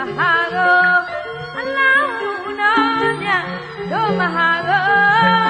လောင်းတော်မြတ်တို့မဟာကိုအလောင်းတော်မြတ်တို့မဟာကို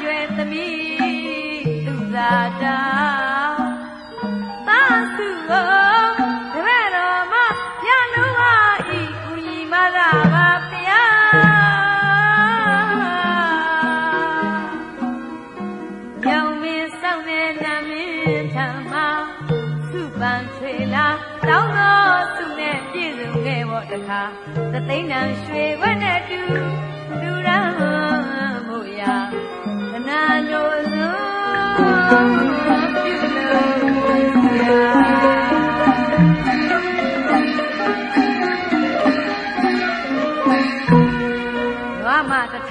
ကျွယ်သမီးသူသာတာသာစုတော်တပည့်တော်မရလို့ဟာဤကူညီမလာပါဖယားရောင်မင်းဆောင်တဲ့နာမင်းထံမှာသူပန်ဆွေလာတောင်းတော်သူနဲ့ပြည့်စုံခဲ့ဖို့တခါသသိန်းတန်ရွှေဝက်နဲ့တူလူရန်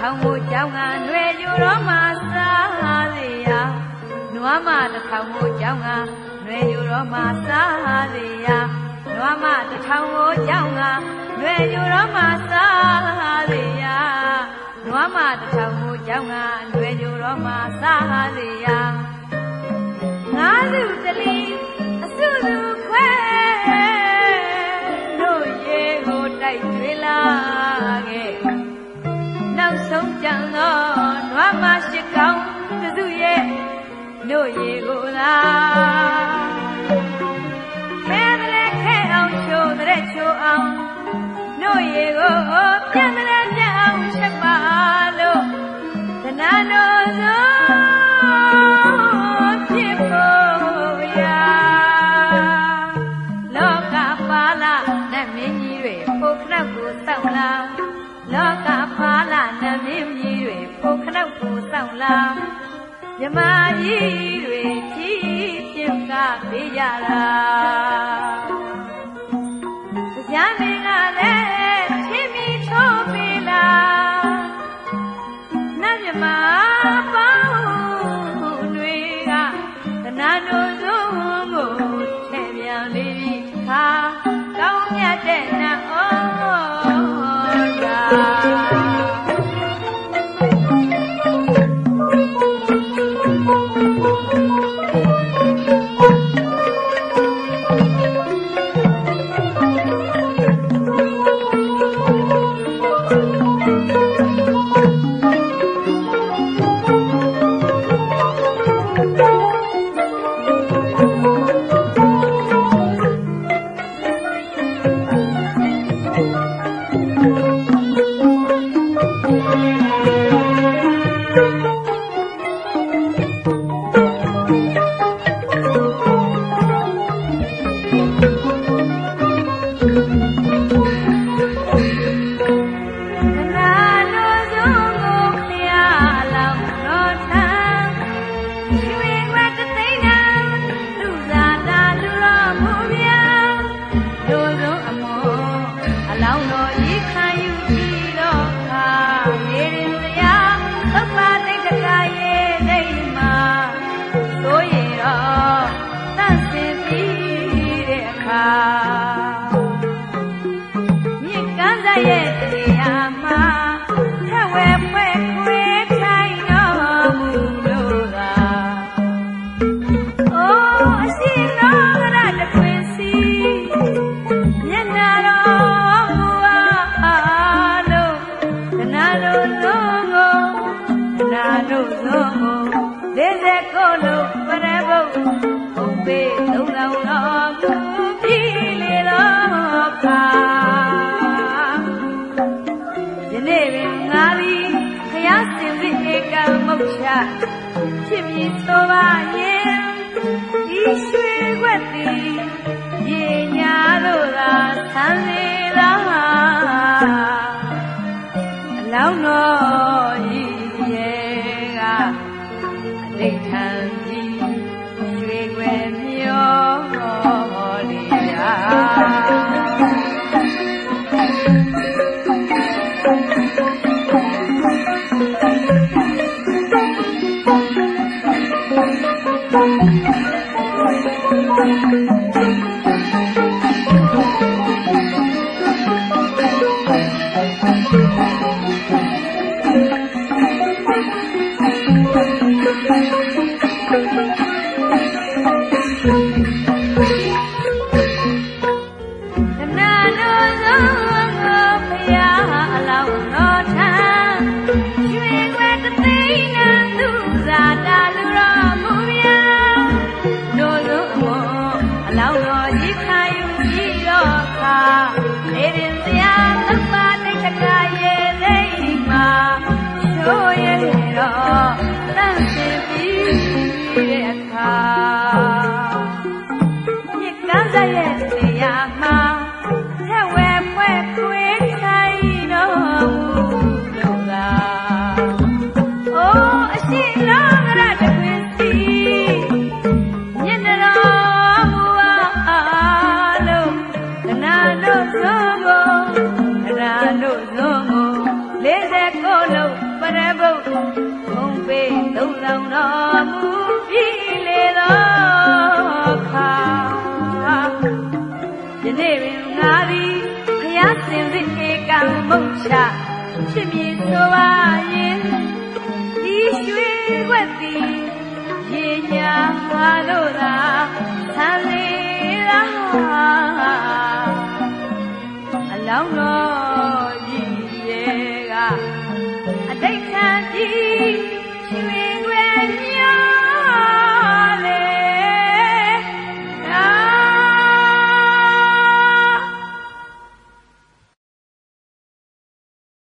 ထောင်ကိုကြောင်းကຫນွေယူတော့မှစားလေရာနွားမတထောင်ကိုကြောင်းကຫນွေယူတော့မှစားလေရာနွားမတထောင်ကိုကြောင်းကလွယ်ယူတော့မှစားလေရနွားမတစ်ထောင်ကို ကြောင်းကလွယ်ယူတော့မှစားလေရငါးစုတလီအစုစုခွဲတို့ရေကိုတိုက်ကျွေးလာခဲ့နောက်ဆုံးကြံတော့နွားမရှိကောင်းတစုရဲ့တို့ရေကိုလာ ပါဠနတ်မင်းကြီးတွေဖို့ခနောက်ကိုစောင့်လာလောကပါဠနတ်မင်းကြီးတွေဖို့ခနောက်ကိုစောင့်လာမြမကြီးတွေကြီးပြုတ်ကပေးကြတာကြားမင်း 49လုံးပရဘုတ်ဘုံပေးလုံးတော်တော်မူပြီးလေတော့ခါဒီနေ့ပင်ငါသည်ခရစင်သည်ဧကမုတ်ချဖြစ်ပြီးသောပါရင်ဤရွှေ Thank you. Ah, it is the ဖြစ်မည်ဆိုပါရင်ဒီရွှေွက်သည်ရေညာတို့သာဆန်းလေလားအလောင်းတော်ကြီးရဲ့ကအတိတ်ခံကြီး ရွှေွယ်